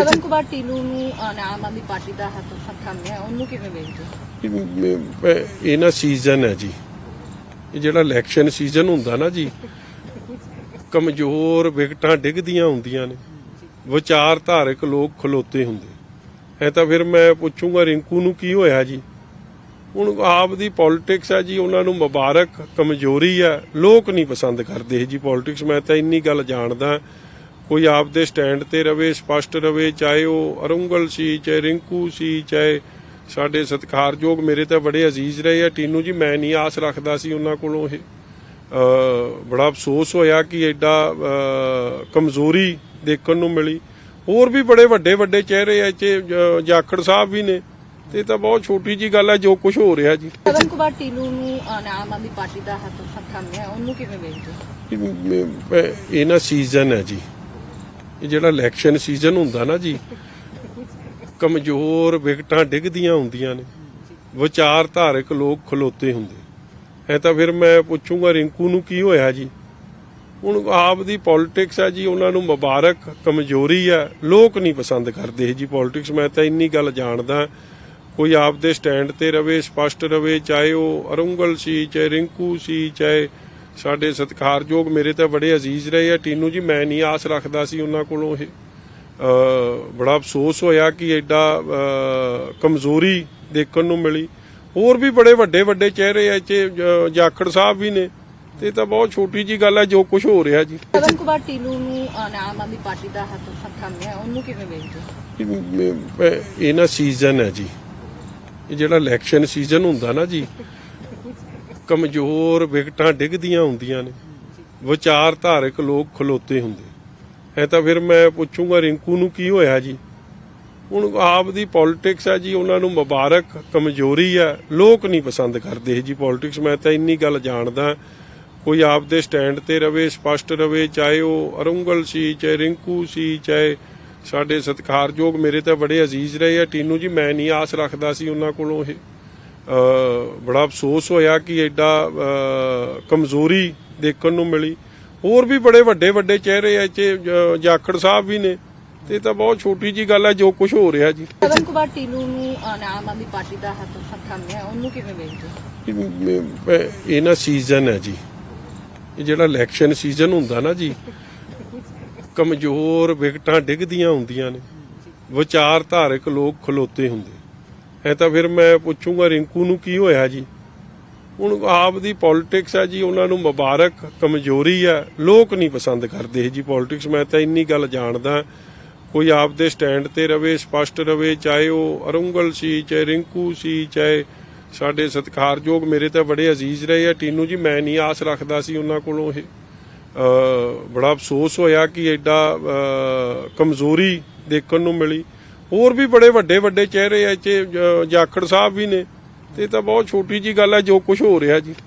ਪਵਨ ਕੁਮਾਰ ਟੀਨੂ ਨੂੰ ਅਹ, ਆਮ ਆਦਮੀ ਪਾਰਟੀ ਦਾ ਹੱਥ ਥੰਮਿਆ ਉਹਨੂੰ ਕਿਵੇਂ ਵੇਖਦੇ? ਹੋ? ਇਹ- ਇਹ- ਇਹ ਨਾ ਸੀਜ਼ਨ ਹੈ ਜੀ। ਇਹ ਜਿਹੜਾ ਇਲੈਕਸ਼ਨ ਸੀਜ਼ਨ ਹੁੰਦਾ ਨਾ ਜੀ ਕਮਜ਼ੋਰ ਵਿਕਟਾਂ ਡਿੱਗਦੀਆਂ ਹੁੰਦੀਆਂ ਨੇ। ਵਿਚਾਰਧਾਰਕ ਲੋਕ ਖਲੋਤੇ ਹੁੰਦੇ। ਐ ਤਾਂ ਫਿਰ ਮੈਂ ਪੁੱਛੂੰਗਾ ਰਿੰਕੂ ਨੂੰ ਕੀ ਹੋਇਆ ਜੀ? ਹੁਣ ਆਪ ਦੀ ਪੋਲਿਟਿਕਸ ਹੈ ਜੀ ਉਹਨਾਂ ਨੂੰ ਮੁਬਾਰਕ ਕਮਜ਼ੋਰੀ ਹੈ ਲੋਕ ਨਹੀਂ ਪਸੰਦ ਕਰਦੇ ਜੀ ਪੋਲਿਟਿਕਸ ਮੈਂ ਤਾਂ ਇੰਨੀ ਗੱਲ ਜਾਣਦਾ। ਕੋਈ ਆਪ ਦੇ ਸਟੈਂਡ ਤੇ ਰਵੇ ਸਪਸ਼ਟ ਰਵੇ ਚਾਹੇ ਉਹ ਅਰੁੰਗਲ ਸੀ ਚਾਹੇ ਰਿੰਕੂ ਸੀ ਚਾਹੇ ਸਾਡੇ ਸਤਿਕਾਰਯੋਗ ਮੇਰੇ ਤਾਂ ਬੜੇ ਅਜ਼ੀਜ਼ ਰਹੇ ਆ। ਟੀਨੂ ਜੀ ਮੈਂ ਨਹੀਂ ਆਸ ਰੱਖਦਾ ਸੀ ਉਹਨਾਂ ਕੋਲੋਂ ਇਹ ਅ, ਬੜਾ ਅਫਸੋਸ ਹੋਇਆ ਕਿ ਐਡਾ ਕਮਜ਼ੋਰੀ ਦੇਖਣ ਨੂੰ ਮਿਲੀ। ਹੋਰ ਵੀ ਬੜੇ ਵੱਡੇ ਵੱਡੇ ਚਿਹਰੇ ਐ ਚ ਜਾਖੜ ਸਾਹਿਬ ਵੀ ਨੇ। ਤੇ ਇਹ ਤਾਂ ਬਹੁਤ ਛੋਟੀ ਜੀ ਗੱਲ ਹੈ ਜੋ ਕੁਝ ਹੋ ਰਿਹਾ ਜੀ। ਪਵਨ ਕੁਮਾਰ ਟੀਨੂ ਨੂੰ ਆਮ ਆਦਮੀ ਪਾਰਟੀ ਦਾ ਹੱਥ ਥੰਮਿਆ ਉਹਨੂੰ ਕਿਵੇਂ ਵੇਖਦੇ ਹੋ? ਇਹ- ਇਹ ਇਹ ਨਾ ਸੀਜ਼ਨ ਹੈ ਜੀ। ਇਹ ਜਿਹੜਾ ਇਲੈਕਸ਼ਨ ਸੀਜ਼ਨ ਹੁੰਦਾ ਨਾ ਜੀ, ਕਮਜ਼ੋਰ ਵਿਕਟਾਂ ਡਿੱਗਦੀਆਂ ਹੁੰਦੀਆਂ ਨੇ। ਵਿਚਾਰਧਾਰਕ ਲੋਕ ਖਲੋਤੇ ਹੁੰਦੇ। ਐ ਤਾਂ ਫਿਰ ਮੈਂ ਪੁੱਛੂੰਗਾ, ਰਿੰਕੂ ਨੂੰ ਕੀ ਹੋਇਆ ਜੀ? ਹੁਣ ਆਪ ਦੀ ਪੋਲਿਟਿਕਸ ਆ ਜੀ, ਉਹਨਾਂ ਨੂੰ ਮੁਬਾਰਕ, ਕਮਜ਼ੋਰੀ ਆ। ਲੋਕ ਨਹੀਂ ਪਸੰਦ ਕਰਦੇ ਜੀ ਪੋਲਿਟਿਕਸ ਮੈਂ ਤਾਂ ਇੰਨੀ ਗੱਲ ਜਾਣਦਾ। ਕੋਈ ਆਪ ਦੇ ਸਟੈਂਡ ਤੇ ਰਵੇ, ਸਪਸ਼ਟ ਰਵੇ, ਚਾਹੇ ਉਹ ਅਰੁੰਗਲ ਸੀ, ਚਾਹੇ ਰਿੰਕੂ ਸੀ, ਚਾਹੇ ਸਾਡੇ ਸਤਿਕਾਰਯੋਗ ਮੇਰੇ ਤਾਂ ਬੜੇ ਅਜ਼ੀਜ਼ ਰਹੇ ਆ। ਟੀਨੂ ਜੀ ਮੈਂ ਨਹੀਂ ਆਸ ਰੱਖਦਾ ਸੀ ਉਹਨਾਂ ਕੋਲੋਂ ਇਹ ਬੜਾ ਅਫਸੋਸ ਹੋਇਆ ਕਿ ਐਡਾ ਕਮਜ਼ੋਰੀ ਦੇਖਣ ਨੂੰ ਮਿਲੀ। ਹੋਰ ਵੀ ਬੜੇ ਵੱਡੇ ਵੱਡੇ ਚਿਹਰੇ ਐ ਚ ਜਾਖੜ ਸਾਹਿਬ ਵੀ ਨੇ। ਤੇ ਤਾਂ ਬਹੁਤ ਛੋਟੀ ਜੀ ਗੱਲ ਹੈ ਜੋ ਕੁਝ ਹੋ ਰਿਹਾ ਜੀ। ਪਵਨ ਕੁਮਾਰ ਟੀਨੂ ਨੂੰ ਅਹ, ਆਮ ਆਦਮੀ ਪਾਰਟੀ ਦਾ ਹੱਥ ਥੰਮਿਆ ਉਹਨੂੰ ਕਿਵੇਂ ਵੇਖਦੇ? ਹੋ? ਇਹ- ਇਹ ਇਹ ਨਾ ਸੀਜ਼ਨ ਹੈ ਜੀ। ਇਹ ਜਿਹੜਾ ਇਲੈਕਸ਼ਨ ਸੀਜ਼ਨ ਹੁੰਦਾ ਨਾ ਜੀ ਕਮਜ਼ੋਰ ਵਿਕਟਾਂ ਡਿੱਗਦੀਆਂ ਹੁੰਦੀਆਂ ਨੇ। ਵਿਚਾਰਧਾਰਕ ਲੋਕ ਖਲੋਤੇ ਹੁੰਦੇ। ਐ ਤਾਂ ਫਿਰ ਮੈਂ ਪੁੱਛੂੰਗਾ, ਰਿੰਕੂ ਨੂੰ ਕੀ ਹੋਇਆ ਜੀ? ਹੁਣ ਆਪ ਦੀ ਪੋਲਿਟਿਕਸ ਹੈ ਜੀ, ਉਹਨਾਂ ਨੂੰ ਮੁਬਾਰਕ, ਕਮਜ਼ੋਰੀ ਹੈ ਲੋਕ ਨਹੀਂ ਪਸੰਦ ਕਰਦੇ ਜੀ ਪੋਲਿਟਿਕਸ ਮੈਂ ਤਾਂ ਇੰਨੀ ਗੱਲ ਜਾਣਦਾ, ਕੋਈ ਆਪ ਦੇ ਸਟੈਂਡ ਤੇ ਰਵੇ, ਸਪਸ਼ਟ ਰਵੇ, ਚਾਹੇ ਉਹ ਅਰੁੰਗਲ ਸੀ, ਚਾਹੇ ਰਿੰਕੂ ਸੀ, ਚਾਹੇ ਸਾਡੇ ਸਤਿਕਾਰਯੋਗ ਮੇਰੇ ਤਾਂ ਬੜੇ ਅਜ਼ੀਜ਼ ਰਹੇ ਆ। ਟੀਨੂ ਜੀ, ਮੈਂ ਨਹੀਂ ਆਸ ਰੱਖਦਾ ਸੀ ਉਹਨਾਂ ਕੋਲੋਂ ਇਹ ਬੜਾ ਅਫਸੋਸ ਹੋਇਆ ਕਿ ਐਡਾ ਕਮਜ਼ੋਰੀ ਦੇਖਣ ਨੂੰ ਮਿਲੀ। ਹੋਰ ਵੀ ਬੜੇ ਵੱਡੇ ਵੱਡੇ ਚਿਹਰੇ ਐ ਚ ਜਾਖੜ ਸਾਹਿਬ ਵੀ ਨੇ। ਤੇ ਤਾਂ ਬਹੁਤ ਛੋਟੀ ਜੀ ਗੱਲ ਹੈ ਜੋ ਕੁਝ ਹੋ ਰਿਹਾ ਜੀ। ਪਵਨ ਕੁਮਾਰ ਟੀਨੂ ਨੂੰ ਆਮ ਆਦਮੀ ਪਾਰਟੀ ਦਾ ਹੱਥ ਥੰਮਿਆ ਉਹਨੂੰ ਕਿਵੇਂ ਵੇਖਦੇ? ਇਹ ਨਾ ਸੀਜ਼ਨ ਹੈ ਜੀ। ਇਹ ਜਿਹੜਾ ਇਲੈਕਸ਼ਨ ਸੀਜ਼ਨ ਹੁੰਦਾ ਨਾ ਜੀ ਕਮਜ਼ੋਰ ਵਿਕਟਾਂ ਡਿੱਗਦੀਆਂ ਹੁੰਦੀਆਂ ਨੇ। ਵਿਚਾਰਧਾਰਕ ਲੋਕ ਖਲੋਤੇ ਹੁੰਦੇ। ਐ ਤਾਂ ਫਿਰ ਮੈਂ ਪੁੱਛੂੰਗਾ ਰਿੰਕੂ ਨੂੰ ਕੀ ਹੋਇਆ ਜੀ? ਹੁਣ ਆਪ ਦੀ ਪੋਲਿਟਿਕਸ ਆ ਜੀ, ਉਹਨਾਂ ਨੂੰ ਮੁਬਾਰਕ, ਕਮਜ਼ੋਰੀ ਹੈ ਲੋਕ ਨਹੀਂ ਪਸੰਦ ਕਰਦੇ ਜੀ ਪੋਲਿਟਿਕਸ ਮੈਂ ਤਾਂ ਇੰਨੀ ਗੱਲ ਜਾਣਦਾ, ਕੋਈ ਆਪ ਦੇ ਸਟੈਂਡ ਤੇ ਰਵੇ, ਸਪਸ਼ਟ ਰਵੇ, ਚਾਹੇ ਉਹ ਅਰੁੰਗਲ ਸੀ, ਚਾਹੇ ਰਿੰਕੂ ਸੀ, ਚਾਹੇ ਸਾਡੇ ਸਤਿਕਾਰਯੋਗ ਮੇਰੇ ਤਾਂ ਬੜੇ ਅਜ਼ੀਜ਼ ਰਹੇ ਆ। ਟੀਨੂ ਜੀ, ਮੈਂ ਨਹੀਂ ਆਸ ਰੱਖਦਾ ਸੀ ਉਹਨਾਂ ਕੋਲੋਂ ਇਹ ਬੜਾ ਅਫਸੋਸ ਹੋਇਆ ਕਿ ਐਡਾ ਕਮਜ਼ੋਰੀ ਦੇਖਣ ਨੂੰ ਮਿਲੀ। ਹੋਰ ਵੀ ਬੜੇ ਵੱਡੇ ਵੱਡੇ ਚਿਹਰੇ ਆ ਇੱਥੇ ਜਾਖੜ ਸਾਹਿਬ ਵੀ ਨੇ। ਤੇ ਇਹ ਤਾਂ ਬਹੁਤ ਛੋਟੀ ਜੀ ਗੱਲ ਹੈ ਜੋ ਕੁਝ ਹੋ ਰਿਹਾ ਜੀ।